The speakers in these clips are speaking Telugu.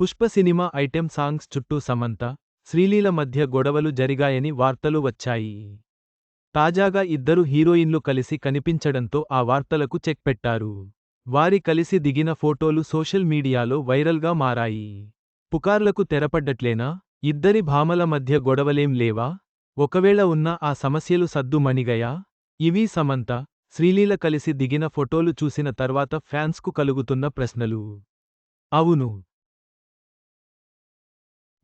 పుష్ప సినిమా ఐటెం సాంగ్స్ చుట్టూ సమంత శ్రీలీల మధ్య గొడవలు జరిగాయని వార్తలు వచ్చాయి. తాజాగా ఇద్దరు హీరోయిన్లు కలిసి కనిపించడంతో ఆ వార్తలకు చెక్ పెట్టారు. వారి కలిసి దిగిన ఫోటోలు సోషల్ మీడియాలో వైరల్గా మారాయి. పుకార్లకు తెరపడ్డట్లేనా? ఇద్దరి భామల మధ్య గొడవలేం లేవా? ఒకవేళ ఉన్న ఆ సమస్యలు సద్దు మణిగయా? ఇవీ సమంత శ్రీలీల కలిసి దిగిన ఫోటోలు చూసిన తర్వాత ఫ్యాన్స్కు కలుగుతున్న ప్రశ్నలు. అవును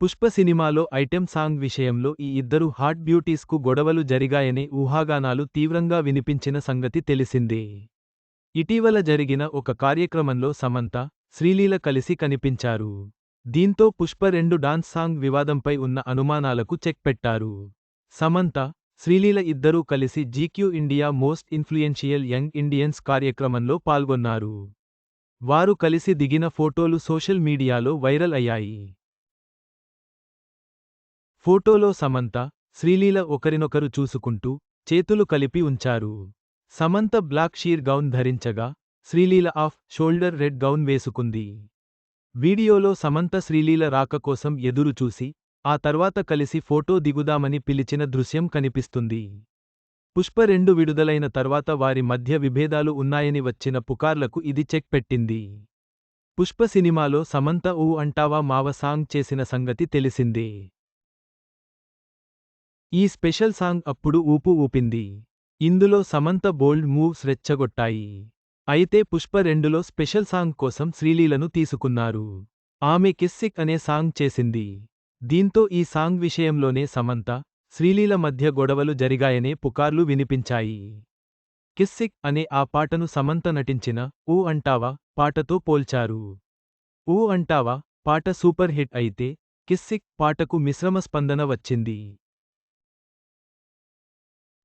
పుష్ప సినిమాలో ఐటెం సాంగ్ విషయంలో ఈ ఇద్దరు హాట్ బ్యూటీస్కు గొడవలు జరిగాయనే ఊహాగానాలు తీవ్రంగా వినిపించిన సంగతి తెలిసిందే. ఇటీవల జరిగిన ఒక కార్యక్రమంలో సమంత శ్రీలీల కలిసి కనిపించారు. దీంతో పుష్ప రెండు డాన్స్ సాంగ్ వివాదంపై ఉన్న అనుమానాలకు చెక్ పెట్టారు. సమంత శ్రీలీల ఇద్దరూ కలిసి GQ India most influential young Indians కార్యక్రమంలో పాల్గొన్నారు. వారు కలిసి దిగిన ఫోటోలు సోషల్ మీడియాలో వైరల్ అయ్యాయి. ఫోటోలో సమంత శ్రీలీల ఒకరినొకరు చూసుకుంటూ చేతులు కలిపి ఉంచారు. Samantha black sheer gown ధరించగా Sreeleela off shoulder red gown వేసుకుంది. వీడియోలో సమంత శ్రీలీల రాక కోసం ఎదురుచూసి ఆ తర్వాత కలిసి ఫోటో దిగుదామని పిలిచిన దృశ్యం కనిపిస్తుంది. పుష్ప రెండు విడుదలైన తర్వాత వారి మధ్య విభేదాలు ఉన్నాయని వచ్చిన పుకార్లకు ఇది చెక్ పెట్టింది. పుష్ప సినిమాలో సమంత ఊ అంటావా మావ సాంగ్ చేసిన సంగతి తెలిసిందే. ఈ స్పెషల్ సాంగ్ అప్పుడు ఊపు ఊపింది. ఇందులో సమంత బోల్డ్ మూవ్స్ రెచ్చగొట్టాయి. అయితే పుష్ప రెండులో స్పెషల్ సాంగ్ కోసం శ్రీలీలను తీసుకున్నారు. ఆమె కిస్సిక్ అనే సాంగ్ చేసింది. దీంతో ఈ సాంగ్ విషయంలోనే సమంత శ్రీలీల మధ్య గొడవలు జరిగాయనే పుకార్లు వినిపించాయి. కిస్సిక్ అనే ఆ పాటను సమంత నటించిన ఊ అంటావా పాటతో పోల్చారు. ఊ అంటావా పాట సూపర్ హిట్ అయితే కిస్సిక్ పాటకు మిశ్రమ స్పందన వచ్చింది.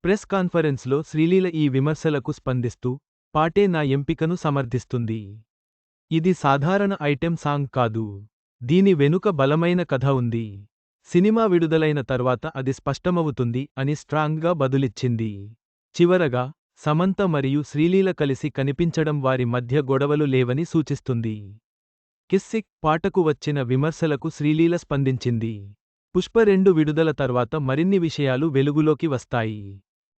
ప్రెస్ కాన్ఫరెన్స్లో శ్రీలీల ఈ విమర్శలకు స్పందిస్తూ పాటే నా ఎంపికను సమర్థిస్తుంది. ఇది సాధారణ ఐటెం సాంగ్ కాదు. దీని వెనుక బలమైన కథ ఉంది. సినిమా విడుదలైన తర్వాత అది స్పష్టమవుతుంది అని స్ట్రాంగ్గా బదులిచ్చింది. చివరగా సమంత మరియు శ్రీలీల కలిసి కనిపించడం వారి మధ్య గొడవలు లేవని సూచిస్తుంది. కిస్సిక్ పాటకు వచ్చిన విమర్శలకు శ్రీలీల స్పందించింది. పుష్ప రెండు విడుదల తర్వాత మరిన్ని విషయాలు వెలుగులోకి వస్తాయి.